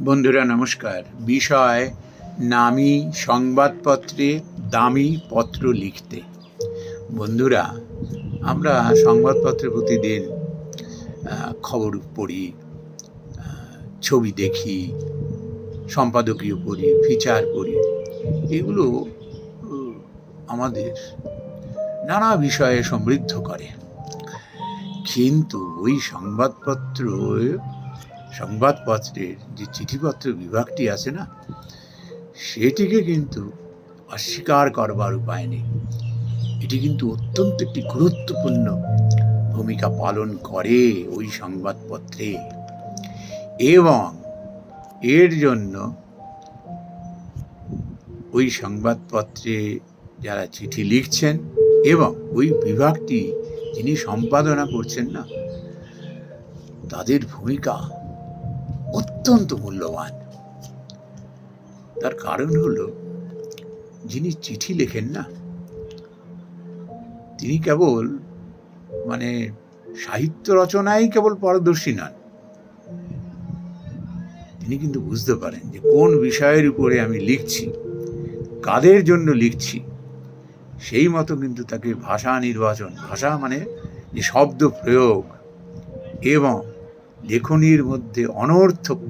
বন্ধুরা, নমস্কার। বিষয়, নামি সংবাদপত্রে দামি পত্র লিখতে। বন্ধুরা, আমরা সংবাদপত্রে প্রতিদিন খবর পড়ি ছবি দেখি, সম্পাদকীয় পড়ি, ফিচার পড়ি। এগুলো আমাদের নানা বিষয়ে সমৃদ্ধ করে। কিন্তু ওই সংবাদপত্র সংবাদপত্রের যে চিঠিপত্র বিভাগটি আছে না, সেটিকে কিন্তু অস্বীকার করবার উপায় নেই। এটি কিন্তু অত্যন্ত একটি গুরুত্বপূর্ণ ভূমিকা পালন করে ওই সংবাদপত্রে। এবং এর জন্য ওই সংবাদপত্রে যারা চিঠি লিখছেন এবং ওই বিভাগটি যিনি সম্পাদনা করছেন না, তাদের ভূমিকা অত্যন্ত মূল্যবান। তার কারণ হলো, যিনি চিঠি লেখেন না, তিনি কেবল মানে সাহিত্য রচনায় কেবল পারদর্শী নন। তিনি কিন্তু বুঝতে পারেন যে কোন বিষয়ের উপরে আমি লিখছি, কাদের জন্য লিখছি, সেই মতো কিন্তু তাকে ভাষা নির্বাচন, ভাষা মানে যে শব্দ প্রয়োগ এবং লেখনির মধ্যে অনর্থক,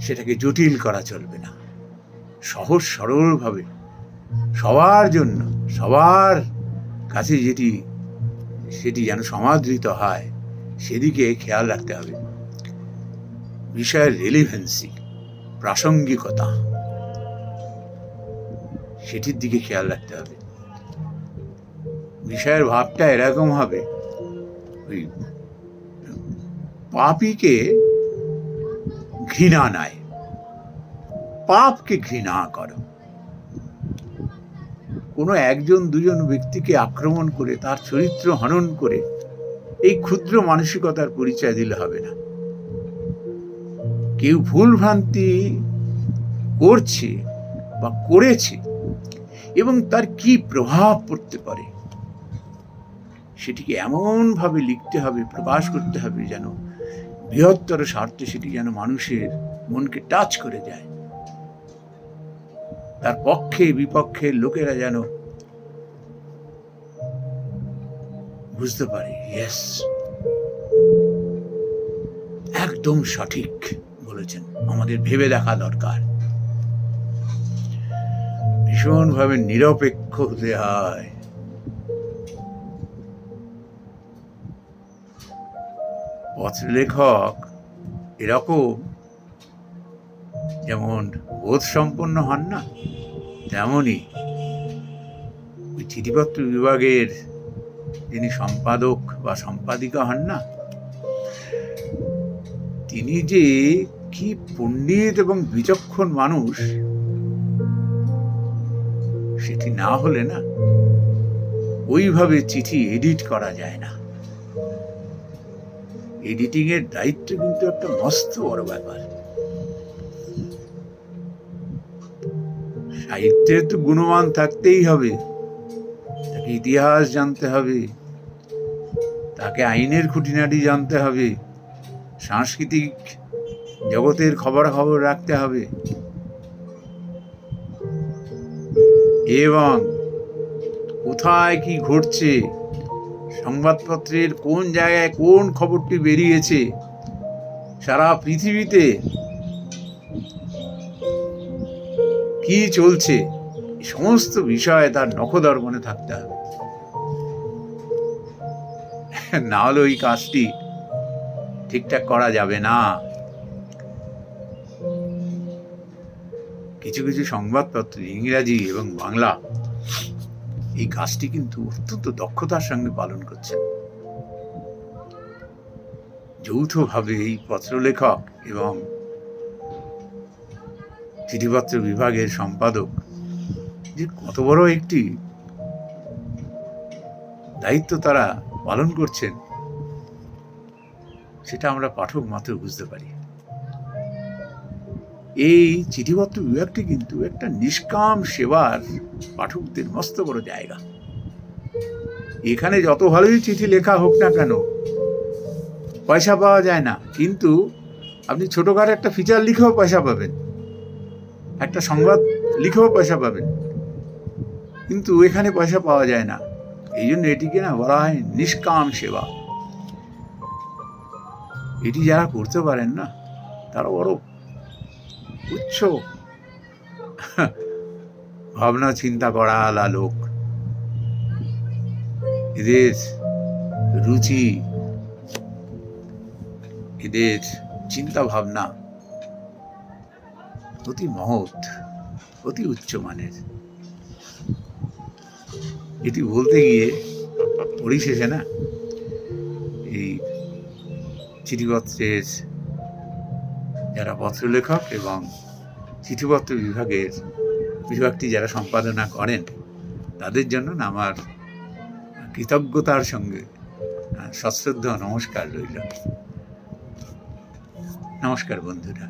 সেটাকে জটিল করা চলবে না। সহজ, সরলভাবে সবার জন্য, সবার কাছে যেটি, সেটি যেন সমাদৃত হয়, সেদিকে খেয়াল রাখতে হবে। বিষয়ের রেলিভেন্সি প্রাসঙ্গিকতা, সেটির দিকে খেয়াল রাখতে হবে। বিষয়ের ভাবটা এরকম হবে, ওই পাপিকে ঘৃণা নাই। পাপকে ঘৃণা করো। কোনো একজন, দুজন ব্যক্তিকে আক্রমণ করে, তার চরিত্র হনন করে, এই ক্ষুদ্র মানসিকতার পরিচয় দিলে হবে না। কেউ ভুল ভ্রান্তি করছে বা করেছে এবং তার কি প্রভাব পড়তে পারে? সেটিকে এমনভাবে লিখতে হবে, প্রকাশ করতে হবে যেন বৃহত্তর স্বার্থে সেটি যেন মানুষের মনকে টাচ করে যায়। তার পক্ষে বিপক্ষের লোকেরা যেন বুঝতে পারে, ইয়েস, একদম সঠিক বলেছেন। আমাদের ভেবে দেখা দরকার। ভীষণভাবে নিরপেক্ষ হতে হয়। পত্রলেখক এরকম যেমন বোধ সম্পন্ন হন না তেমনই ওই চিঠিপত্র বিভাগের যিনি সম্পাদক বা সম্পাদিকা হন না, তিনি যে কি পণ্ডিত এবং বিচক্ষণ মানুষ, সেটি না হলে না, ওইভাবে চিঠি এডিট করা যায় না। এডিটিং এর দায়িত্ব কিন্তু একটা মস্ত বড় ব্যাপার। সাহিত্যের তো গুণমান থাকতেই হবে। তাকে ইতিহাস জানতে হবে। তাকে আইনের খুঁটিনাটি জানতে হবে। সাংস্কৃতিক জগতের খবরাখবর রাখতে হবে। এবং কোথায় কি ঘটছে সংবাদপত্রের কোন জায়গায় কোন খবরটি বেরিয়েছে? সারা পৃথিবীতে কি চলছে? সমস্ত বিষয়ে তার নখদর্পণে থাকতে হবে। না হলে ওই কাজটি ঠিকঠাক করা যাবে না। কিছু কিছু সংবাদপত্র ইংরাজি এবং বাংলা এই কাজটি কিন্তু অত্যন্ত দক্ষতার সঙ্গে পালন করছে। যৌথভাবে এই পত্রলেখক এবং চিঠিপত্র বিভাগের সম্পাদক যে কত বড় একটি দায়িত্ব তারা পালন করছেন, সেটা আমরা পাঠক মাত্র বুঝতে পারি। এই চিঠিপত্র বিভাগটি কিন্তু একটা নিষ্কাম সেবার পাঠকদের মস্ত বড় জায়গা। এখানে যত ভালোই চিঠি লেখা হোক না কেন, পয়সা পাওয়া যায় না। কিন্তু আপনি ছোটোখাটো একটা ফিচার লিখেও পয়সা পাবেন। একটা সংবাদ লিখেও পয়সা পাবেন। কিন্তু এখানে পয়সা পাওয়া যায় না। এই জন্য এটিকে না বলা হয় নিষ্কাম সেবা। এটি যারা করতে পারেন না, তারা বড় উচ্চ ভাবনা চিন্তা করা আলা লোক এদের রুচি। এদের চিন্তা ভাবনা। অতি মহৎ, অতি উচ্চমানের এটি বলতে গিয়ে পরিশেষে না, এই চিঠিপত্রের যারা পত্রলেখক এবং চিঠিপত্র বিভাগের বিভাগটি যারা সম্পাদনা করেন, তাদের জন্য আমার কৃতজ্ঞতার সঙ্গে সশ্রদ্ধ নমস্কার রইল। নমস্কার বন্ধুরা।